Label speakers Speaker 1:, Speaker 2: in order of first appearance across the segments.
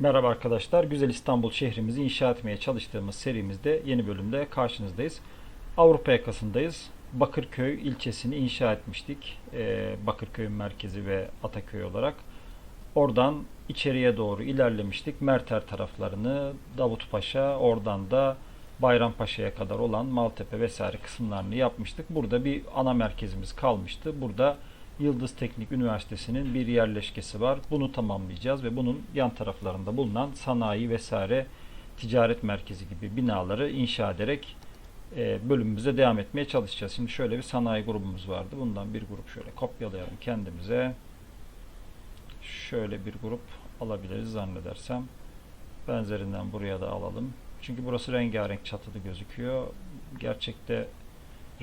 Speaker 1: Merhaba arkadaşlar. Güzel İstanbul şehrimizi inşa etmeye çalıştığımız serimizde yeni bölümde karşınızdayız. Avrupa yakasındayız. Bakırköy ilçesini inşa etmiştik. Ee, Bakırköy'ün merkezi ve Ataköy olarak. Oradan içeriye doğru ilerlemiştik. Merter taraflarını, Davutpaşa, oradan da Bayrampaşa'ya kadar olan Maltepe vesaire kısımlarını yapmıştık. Burada bir ana merkezimiz kalmıştı. Burada Yıldız Teknik Üniversitesi'nin bir yerleşkesi var. Bunu tamamlayacağız ve bunun yan taraflarında bulunan sanayi vesaire ticaret merkezi gibi binaları inşa ederek e, bölümümüze devam etmeye çalışacağız. Şimdi şöyle bir sanayi grubumuz vardı. Bundan bir grup şöyle kopyalayalım kendimize. Şöyle bir grup alabiliriz zannedersem. Benzerinden buraya da alalım. Çünkü burası rengarenk çatılı gözüküyor. Gerçekte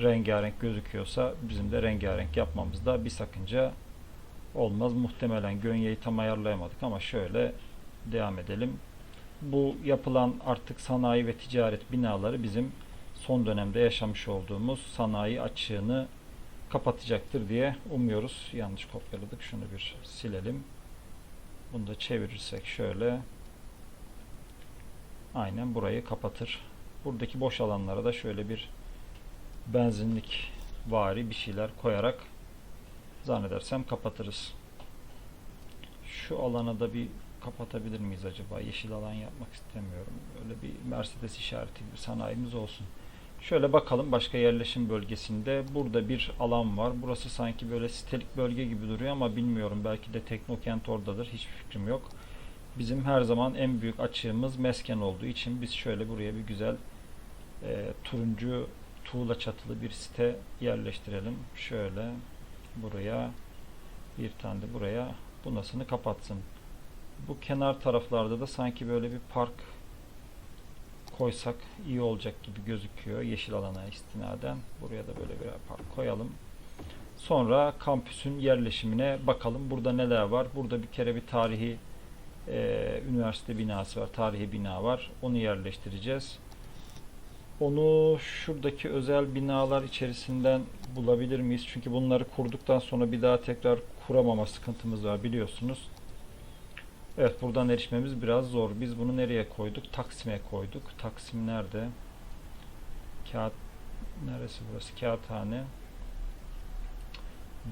Speaker 1: rengarenk gözüküyorsa bizim de rengarenk yapmamızda bir sakınca olmaz. Muhtemelen gönyeyi tam ayarlayamadık ama şöyle devam edelim. Bu yapılan artık sanayi ve ticaret binaları bizim son dönemde yaşamış olduğumuz sanayi açığını kapatacaktır diye umuyoruz. Yanlış kopyaladık. Şunu bir silelim. Bunu da çevirirsek şöyle aynen burayı kapatır. Buradaki boş alanlara da şöyle bir benzinlik vari bir şeyler koyarak zannedersem kapatırız. Şu alana da bir kapatabilir miyiz acaba? Yeşil alan yapmak istemiyorum. Öyle bir Mercedes işareti gibi sanayimiz olsun. Şöyle bakalım başka yerleşim bölgesinde. Burada bir alan var. Burası sanki böyle sitelik bölge gibi duruyor ama bilmiyorum. Belki de Teknokent oradadır. Hiçbir fikrim yok. Bizim her zaman en büyük açığımız mesken olduğu için biz şöyle buraya bir güzel e, turuncu tuğla çatılı bir site yerleştirelim. Şöyle buraya bir tane de buraya bunasını kapatsın. Bu kenar taraflarda da sanki böyle bir park koysak iyi olacak gibi gözüküyor. Yeşil alana istinaden. Buraya da böyle bir park koyalım. Sonra kampüsün yerleşimine bakalım. Burada neler var? Burada bir kere bir tarihi e, üniversite binası var. Tarihi bina var. Onu yerleştireceğiz. Onu şuradaki özel binalar içerisinden bulabilir miyiz? Çünkü bunları kurduktan sonra bir daha tekrar kuramama sıkıntımız var biliyorsunuz. Evet buradan erişmemiz biraz zor. Biz bunu nereye koyduk? Taksim'e koyduk. Taksim nerede? Kağıt neresi burası? Kağıthane.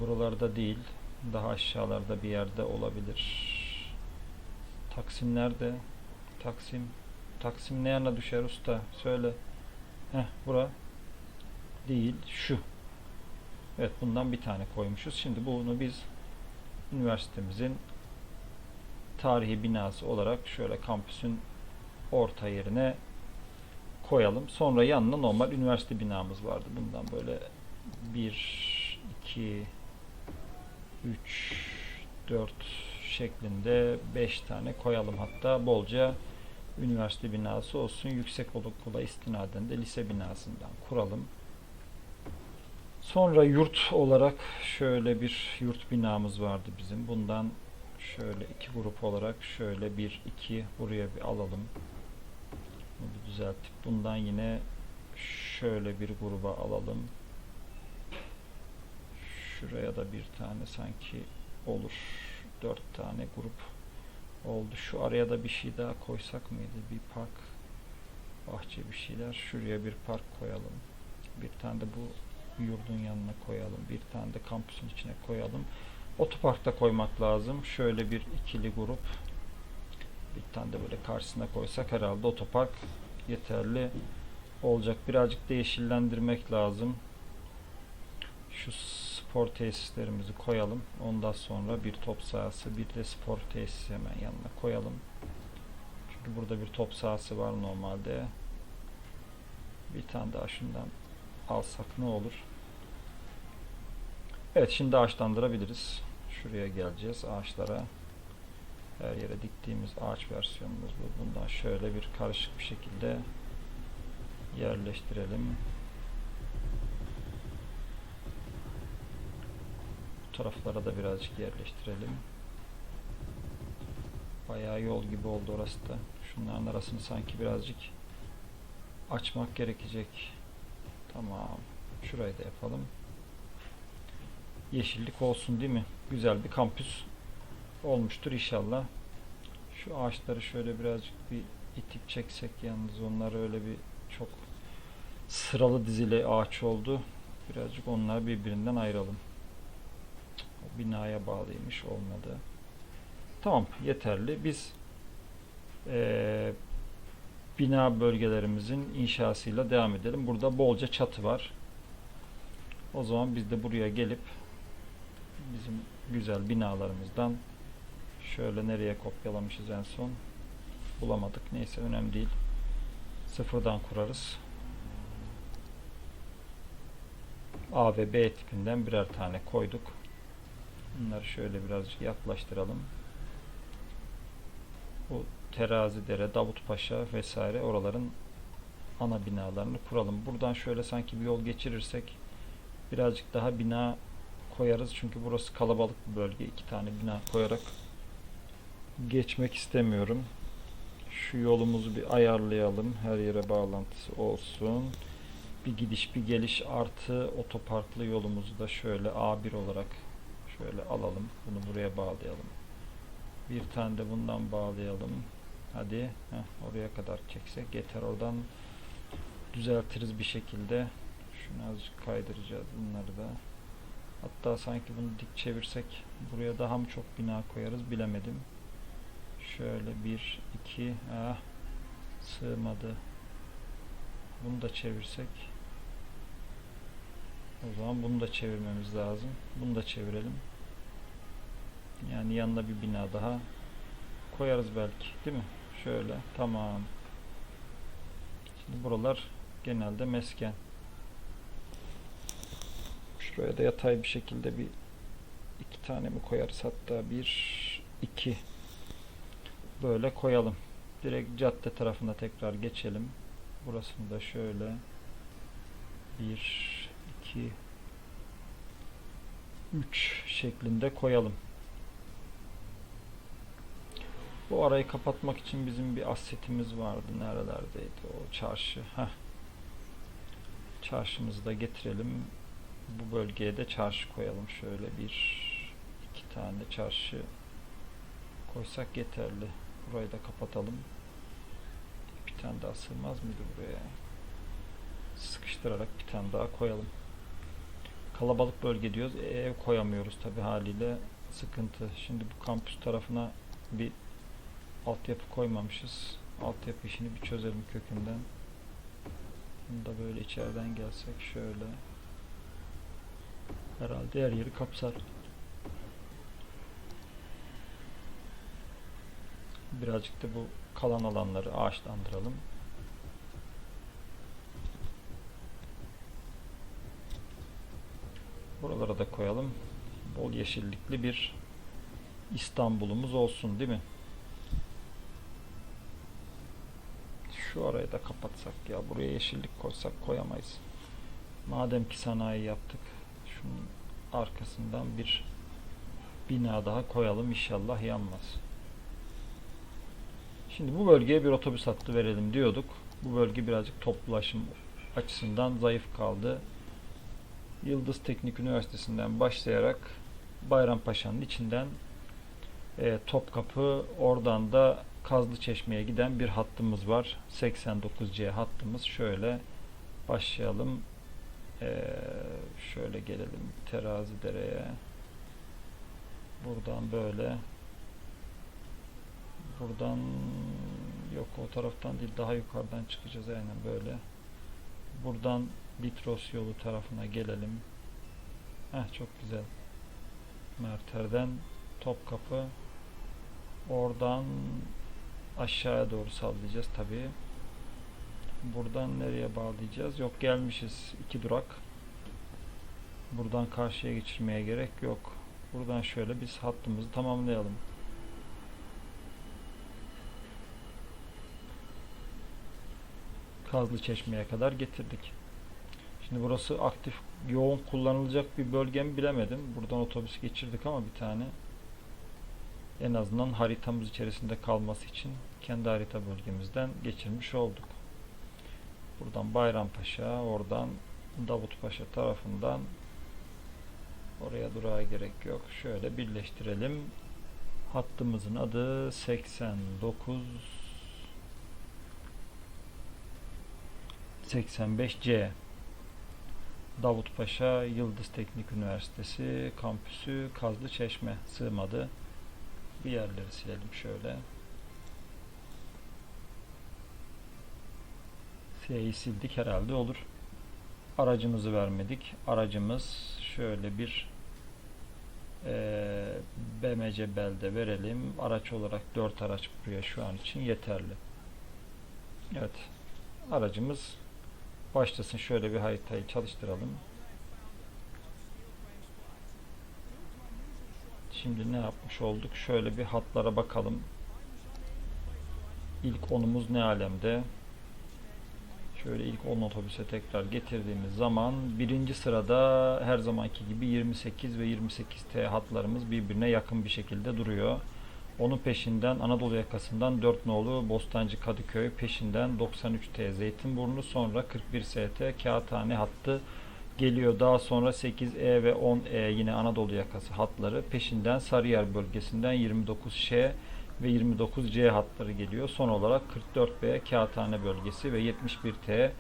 Speaker 1: Buralarda değil. Daha aşağılarda bir yerde olabilir. Taksim nerede? Taksim. Taksim ne yana düşer usta? Söyle. Heh, bura değil, şu. Evet, bundan bir tane koymuşuz. Şimdi bunu biz üniversitemizin tarihi binası olarak şöyle kampüsün orta yerine koyalım. Sonra yanına normal üniversite binamız vardı. Bundan böyle 1, 2, 3, 4 şeklinde 5 tane koyalım. Hatta bolca üniversite binası olsun. Yüksek okula istinaden de lise binasından kuralım. Sonra yurt olarak şöyle bir yurt binamız vardı bizim. Bundan şöyle iki grup olarak şöyle bir iki buraya bir alalım. Bunu bir düzeltip bundan yine şöyle bir gruba alalım. Şuraya da bir tane sanki olur. Dört tane grup oldu. Şu araya da bir şey daha koysak mıydı? Bir park, bahçe bir şeyler. Şuraya bir park koyalım. Bir tane de bu yurdun yanına koyalım. Bir tane de kampüsün içine koyalım. Otoparkta koymak lazım. Şöyle bir ikili grup. Bir tane de böyle karşısına koysak herhalde otopark yeterli olacak. Birazcık da yeşillendirmek lazım. Şu spor tesislerimizi koyalım. Ondan sonra bir top sahası, bir de spor tesisi hemen yanına koyalım. Çünkü burada bir top sahası var normalde. Bir tane daha şundan alsak ne olur? Evet şimdi ağaçlandırabiliriz. Şuraya geleceğiz ağaçlara. Her yere diktiğimiz ağaç versiyonumuz bu. Bundan şöyle bir karışık bir şekilde yerleştirelim. Taraflara da birazcık yerleştirelim. Bayağı yol gibi oldu orası da. Şunların arasını sanki birazcık açmak gerekecek. Tamam. Şurayı da yapalım. Yeşillik olsun değil mi? Güzel bir kampüs olmuştur inşallah. Şu ağaçları şöyle birazcık bir itip çeksek yalnız onlar öyle bir çok sıralı dizili ağaç oldu. Birazcık onları birbirinden ayıralım. Binaya bağlıymış olmadı. Tamam yeterli. Biz eee, bina bölgelerimizin inşasıyla devam edelim. Burada bolca çatı var. O zaman biz de buraya gelip bizim güzel binalarımızdan şöyle nereye kopyalamışız en son bulamadık. Neyse önemli değil. Sıfırdan kurarız. A ve B tipinden birer tane koyduk. Bunları şöyle birazcık yaklaştıralım. Bu Terazi Dere, Davut Paşa vesaire oraların ana binalarını kuralım. Buradan şöyle sanki bir yol geçirirsek birazcık daha bina koyarız. Çünkü burası kalabalık bir bölge. İki tane bina koyarak geçmek istemiyorum. Şu yolumuzu bir ayarlayalım. Her yere bağlantısı olsun. Bir gidiş bir geliş artı otoparklı yolumuzu da şöyle A1 olarak şöyle alalım. Bunu buraya bağlayalım. Bir tane de bundan bağlayalım. Hadi heh, oraya kadar çeksek yeter. Oradan düzeltiriz bir şekilde. Şunu azıcık kaydıracağız bunları da. Hatta sanki bunu dik çevirsek buraya daha mı çok bina koyarız bilemedim. Şöyle bir, iki, ah, sığmadı. Bunu da çevirsek. O zaman bunu da çevirmemiz lazım. Bunu da çevirelim. Yani yanına bir bina daha koyarız belki, değil mi? Şöyle, tamam. Şimdi buralar genelde mesken. Şuraya da yatay bir şekilde bir iki tane mi koyarız hatta bir iki böyle koyalım. Direkt cadde tarafına tekrar geçelim. Burasını da şöyle bir iki üç şeklinde koyalım. Bu arayı kapatmak için bizim bir asetimiz vardı. Nerelerdeydi o çarşı? Heh. Çarşımızı da getirelim. Bu bölgeye de çarşı koyalım. Şöyle bir iki tane çarşı koysak yeterli. Burayı da kapatalım. Bir tane daha sığmaz mıydı buraya? Sıkıştırarak bir tane daha koyalım. Kalabalık bölge diyoruz. E, ev koyamıyoruz tabi haliyle. Sıkıntı. Şimdi bu kampüs tarafına bir altyapı koymamışız. Altyapı işini bir çözelim kökünden. Bunu da böyle içeriden gelsek şöyle. Herhalde her yeri kapsar. Birazcık da bu kalan alanları ağaçlandıralım. Buralara da koyalım. Bol yeşillikli bir İstanbul'umuz olsun değil mi? Şu arayı da kapatsak ya. Buraya yeşillik koysak koyamayız. Madem ki sanayi yaptık. Şunun arkasından bir bina daha koyalım. İnşallah yanmaz. Şimdi bu bölgeye bir otobüs hattı verelim diyorduk. Bu bölge birazcık toplu ulaşım açısından zayıf kaldı. Yıldız Teknik Üniversitesi'nden başlayarak Bayrampaşa'nın içinden e, Topkapı oradan da Kazlıçeşme'ye giden bir hattımız var. 89C hattımız. Şöyle başlayalım. E, şöyle gelelim Terazi Dere'ye. Buradan böyle buradan yok o taraftan değil daha yukarıdan çıkacağız aynen böyle. Buradan Bitros yolu tarafına gelelim. Heh, çok güzel. Merter'den Topkapı oradan aşağıya doğru sallayacağız tabii. Buradan nereye bağlayacağız? Yok gelmişiz iki durak. Buradan karşıya geçirmeye gerek yok. Buradan şöyle biz hattımızı tamamlayalım. Kazlı Çeşme'ye kadar getirdik. Şimdi burası aktif yoğun kullanılacak bir bölge mi bilemedim. Buradan otobüs geçirdik ama bir tane en azından haritamız içerisinde kalması için kendi harita bölgemizden geçirmiş olduk. Buradan Bayrampaşa, oradan Davutpaşa tarafından oraya durağa gerek yok. Şöyle birleştirelim. Hattımızın adı 89 85C. Davutpaşa Yıldız Teknik Üniversitesi kampüsü Kazlı Çeşme sığmadı. Bir yerleri silelim şöyle. S'yi sildik herhalde olur. Aracımızı vermedik. Aracımız şöyle bir eee BMC belde verelim. Araç olarak 4 araç buraya şu an için yeterli. Evet. Aracımız başlasın. Şöyle bir haritayı çalıştıralım. Şimdi ne yapmış olduk? Şöyle bir hatlara bakalım. İlk onumuz ne alemde? Şöyle ilk 10 otobüse tekrar getirdiğimiz zaman birinci sırada her zamanki gibi 28 ve 28T hatlarımız birbirine yakın bir şekilde duruyor. Onun peşinden Anadolu yakasından 4 nolu Bostancı Kadıköy peşinden 93T Zeytinburnu sonra 41ST Kağıthane hattı geliyor. Daha sonra 8E ve 10E yine Anadolu yakası hatları peşinden Sarıyer bölgesinden 29Ş ve 29C hatları geliyor. Son olarak 44B Kağıthane bölgesi ve 71T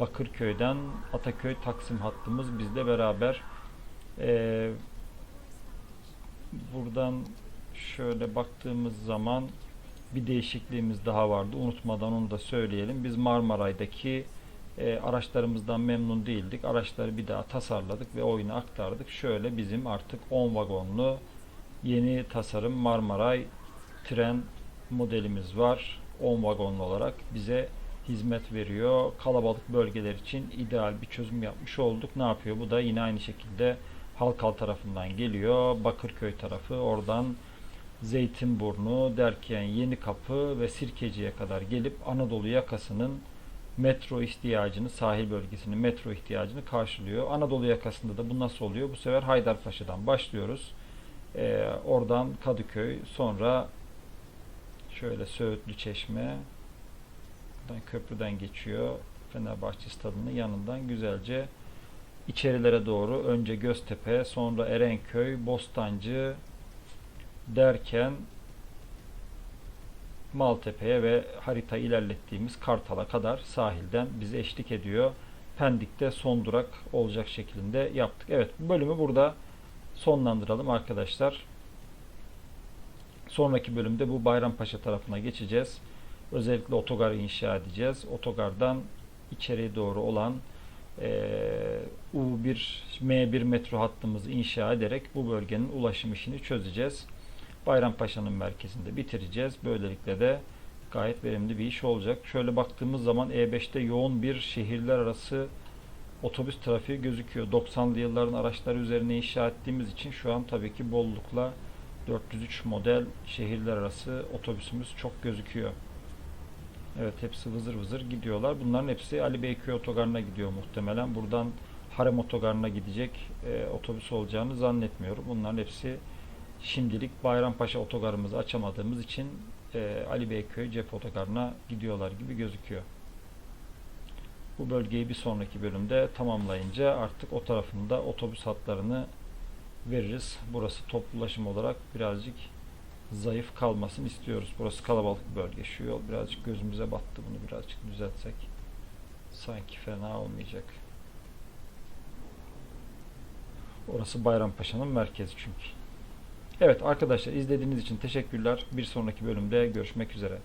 Speaker 1: Bakırköy'den Ataköy Taksim hattımız bizle beraber. Ee, buradan şöyle baktığımız zaman bir değişikliğimiz daha vardı. Unutmadan onu da söyleyelim. Biz Marmaray'daki e, araçlarımızdan memnun değildik. Araçları bir daha tasarladık ve oyuna aktardık. Şöyle bizim artık 10 vagonlu yeni tasarım Marmaray tren modelimiz var. 10 vagonlu olarak bize hizmet veriyor. Kalabalık bölgeler için ideal bir çözüm yapmış olduk. Ne yapıyor? Bu da yine aynı şekilde Halkal tarafından geliyor. Bakırköy tarafı oradan Zeytinburnu derken Yeni Kapı ve Sirkeci'ye kadar gelip Anadolu yakasının metro ihtiyacını, sahil bölgesinin metro ihtiyacını karşılıyor. Anadolu yakasında da bu nasıl oluyor? Bu sefer Haydarpaşa'dan başlıyoruz. Ee, oradan Kadıköy, sonra şöyle Söğütlü Çeşme, buradan köprüden geçiyor. Fenerbahçe stadının yanından güzelce içerilere doğru önce Göztepe, sonra Erenköy, Bostancı derken Maltepe'ye ve harita ilerlettiğimiz Kartal'a kadar sahilden bize eşlik ediyor. Pendik'te son durak olacak şeklinde yaptık. Evet bu bölümü burada sonlandıralım arkadaşlar. Sonraki bölümde bu Bayrampaşa tarafına geçeceğiz. Özellikle otogar inşa edeceğiz. Otogardan içeriye doğru olan eee, U1, M1 metro hattımızı inşa ederek bu bölgenin ulaşım işini çözeceğiz. Bayrampaşa'nın merkezinde bitireceğiz. Böylelikle de gayet verimli bir iş olacak. Şöyle baktığımız zaman E5'te yoğun bir şehirler arası otobüs trafiği gözüküyor. 90'lı yılların araçları üzerine inşa ettiğimiz için şu an tabii ki bollukla 403 model şehirler arası otobüsümüz çok gözüküyor. Evet hepsi vızır vızır gidiyorlar. Bunların hepsi Ali Beyköy otogarına gidiyor muhtemelen. Buradan Harem otogarına gidecek e, otobüs olacağını zannetmiyorum. Bunların hepsi şimdilik Bayrampaşa otogarımızı açamadığımız için e, Ali Beyköy cep otogarına gidiyorlar gibi gözüküyor. Bu bölgeyi bir sonraki bölümde tamamlayınca artık o tarafında otobüs hatlarını veririz. Burası toplu ulaşım olarak birazcık zayıf kalmasını istiyoruz. Burası kalabalık bir bölge. Şu yol birazcık gözümüze battı. Bunu birazcık düzeltsek sanki fena olmayacak. Orası Bayrampaşa'nın merkezi çünkü. Evet arkadaşlar izlediğiniz için teşekkürler. Bir sonraki bölümde görüşmek üzere.